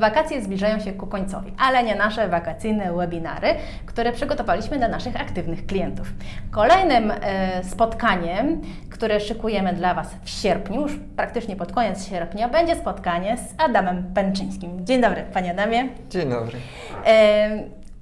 Wakacje zbliżają się ku końcowi, ale nie nasze wakacyjne webinary, które przygotowaliśmy dla naszych aktywnych klientów. Kolejnym e, spotkaniem, które szykujemy dla Was w sierpniu, już praktycznie pod koniec sierpnia, będzie spotkanie z Adamem Pęczyńskim. Dzień dobry, Panie Adamie. Dzień dobry.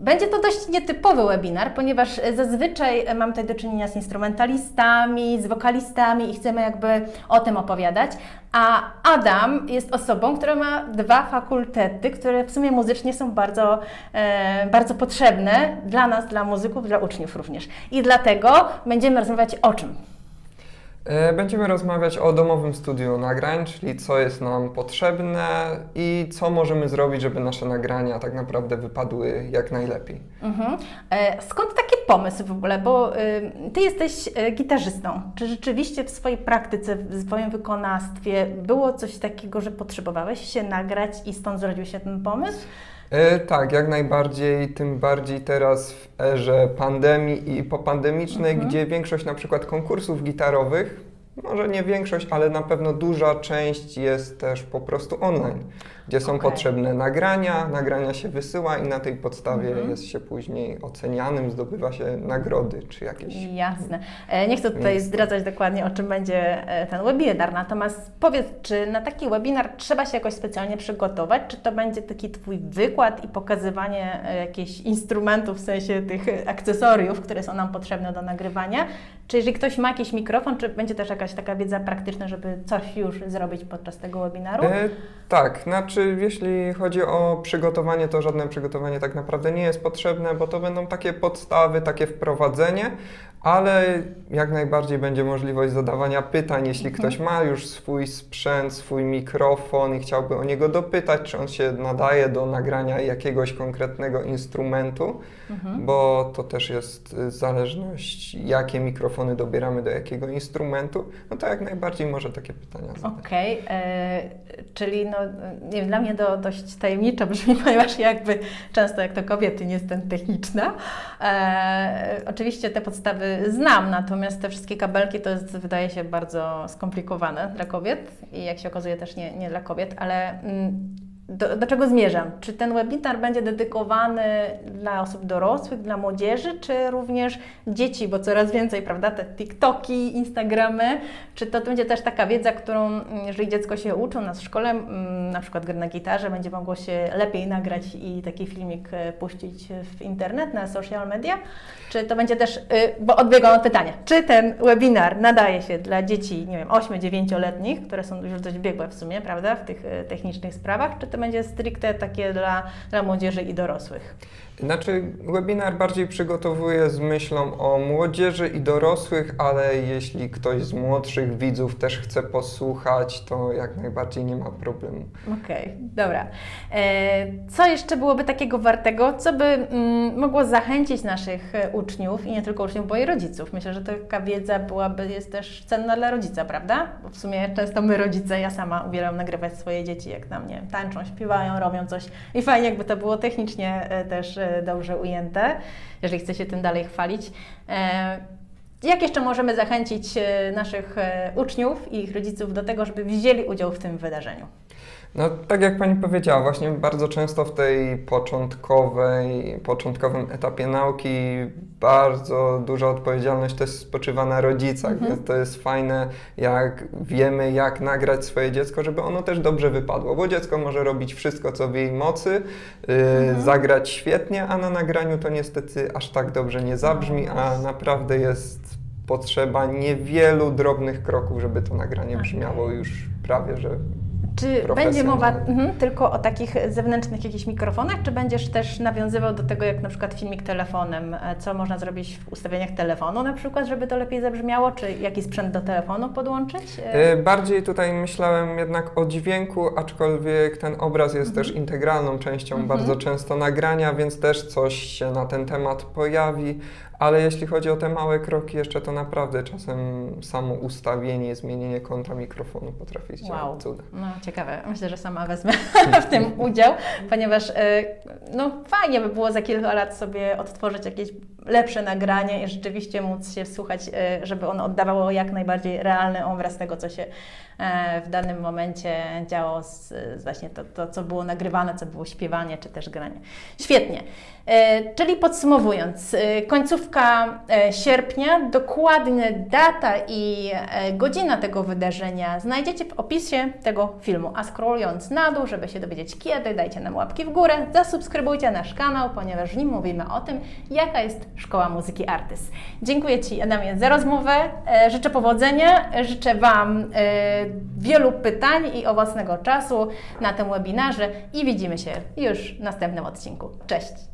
E, Będzie to dość nietypowy webinar, ponieważ zazwyczaj mam tutaj do czynienia z instrumentalistami, z wokalistami i chcemy jakby o tym opowiadać. A Adam jest osobą, która ma dwa fakultety, które w sumie muzycznie są bardzo, e, bardzo potrzebne dla nas, dla muzyków, dla uczniów również. I dlatego będziemy rozmawiać o czym? E, Będziemy rozmawiać o domowym studiu nagrań, czyli co jest nam potrzebne i co możemy zrobić, żeby nasze nagrania tak naprawdę wypadły jak najlepiej. Mhm. E, Skąd taki pomysł w ogóle? Bo y, Ty jesteś e, gitarzystą. Czy rzeczywiście w swojej praktyce, w swoim wykonawstwie było coś takiego, że potrzebowałeś się nagrać i stąd zrodził się ten pomysł? Tak, jak najbardziej, tym bardziej teraz w erze pandemii i popandemicznej, gdzie większość na przykład konkursów gitarowych, może nie większość, ale na pewno duża część jest też po prostu online, gdzie są Okej. potrzebne nagrania, nagrania się wysyła i na tej podstawie jest się później ocenianym, zdobywa się nagrody czy jakieś Jasne. E, Nie chcę tutaj zdradzać dokładnie, o czym będzie e, ten webinar, natomiast powiedz, czy na taki webinar trzeba się jakoś specjalnie przygotować? Czy to będzie taki Twój wykład i pokazywanie e, jakichś instrumentów, w sensie tych akcesoriów, które są nam potrzebne do nagrywania? Czy jeżeli ktoś ma jakiś mikrofon, czy będzie też jakaś taka wiedza praktyczna, żeby coś już zrobić podczas tego webinaru? E, tak, znaczy jeśli chodzi o przygotowanie, to żadne przygotowanie tak naprawdę nie jest potrzebne, bo to będą takie podstawy, takie wprowadzenie, ale jak najbardziej będzie możliwość zadawania pytań, jeśli ktoś ma już swój sprzęt, swój mikrofon i chciałby o niego dopytać, czy on się nadaje do nagrania jakiegoś konkretnego instrumentu, bo to też jest y, zależność, jakie mikrofony dobieramy do jakiego instrumentu, no to jak najbardziej może takie pytania zadać. Okej, e, czyli no, nie dla mnie to dość tajemniczo brzmi, ponieważ jakby często jak to kobiety nie jestem techniczna. E, oczywiście te podstawy znam, natomiast te wszystkie kabelki to jest, wydaje się, bardzo skomplikowane dla kobiet i jak się okazuje też nie, nie dla kobiet, ale mm, do, do czego zmierzam? Czy ten webinar będzie dedykowany dla osób dorosłych, dla młodzieży, czy również dzieci, bo coraz więcej, prawda, te TikToki, Instagramy, czy to będzie też taka wiedza, którą, mm, jeżeli dziecko się uczy u nas w szkole, mm, na przykład gry na gitarze, będzie mogło się lepiej nagrać i taki filmik e, puścić w internet, na social media? Czy to będzie też, y, bo odbiegam od pytania, czy ten webinar nadaje się dla dzieci, nie wiem, 8-9-letnich, które są już dość biegłe w sumie, prawda, w tych e, technicznych sprawach, czy to będzie stricte takie dla, dla młodzieży i dorosłych? Znaczy, webinar bardziej przygotowuje z myślą o młodzieży i dorosłych, ale jeśli ktoś z młodszych widzów też chce posłuchać, to jak najbardziej nie ma problemu. Okej, dobra. E, Co jeszcze byłoby takiego wartego, co by mm, mogło zachęcić naszych e, uczniów i nie tylko uczniów, bo i rodziców? Myślę, że taka wiedza byłaby, jest też cenna dla rodzica, prawda? Bo w sumie często my rodzice, ja sama uwielbiam nagrywać swoje dzieci, jak na mnie tańczą, śpiewają, robią coś i fajnie jakby to było technicznie e, też e, dobrze ujęte, jeżeli chce się tym dalej chwalić. E, Jak jeszcze możemy zachęcić naszych uczniów i ich rodziców do tego, żeby wzięli udział w tym wydarzeniu? No, tak jak Pani powiedziała, właśnie bardzo często w tej początkowej, początkowym etapie nauki bardzo duża odpowiedzialność też spoczywa na rodzicach, więc to jest fajne, jak wiemy, jak nagrać swoje dziecko, żeby ono też dobrze wypadło, bo dziecko może robić wszystko, co w jej mocy, yy, zagrać świetnie, a na nagraniu to niestety aż tak dobrze nie zabrzmi, a naprawdę jest potrzeba niewielu drobnych kroków, żeby to nagranie brzmiało już prawie, że Czy będzie mowa mhm, tylko o takich zewnętrznych jakichś mikrofonach, czy będziesz też nawiązywał do tego, jak na przykład filmik telefonem, e, co można zrobić w ustawieniach telefonu na przykład, żeby to lepiej zabrzmiało, czy jaki sprzęt do telefonu podłączyć? E, Y, Bardziej tutaj myślałem jednak o dźwięku, aczkolwiek ten obraz jest też integralną częścią bardzo często nagrania, więc też coś się na ten temat pojawi. Ale jeśli chodzi o te małe kroki, jeszcze to naprawdę czasem samo ustawienie, zmienienie kąta mikrofonu potrafi zdziałać Wow, cuda. no ciekawe. Myślę, że sama wezmę w tym udział, ponieważ e, no fajnie by było za kilka lat sobie odtworzyć jakieś lepsze nagranie i rzeczywiście móc się wsłuchać, e, żeby ono oddawało jak najbardziej realny obraz tego, co się e, w danym momencie działo, z, właśnie to, to, co było nagrywane, co było śpiewanie, czy też granie. Świetnie. E, Czyli podsumowując, końcówka sierpnia, dokładnie data i godzina tego wydarzenia znajdziecie w opisie tego filmu. A scrollując na dół, żeby się dowiedzieć kiedy, dajcie nam łapki w górę, zasubskrybujcie nasz kanał, ponieważ w nim mówimy o tym, jaka jest Szkoła Muzyki Artys. Dziękuję Ci, Adamie, za rozmowę. E, Życzę powodzenia, życzę Wam e, wielu pytań i owocnego czasu na tym webinarze i widzimy się już w następnym odcinku. Cześć!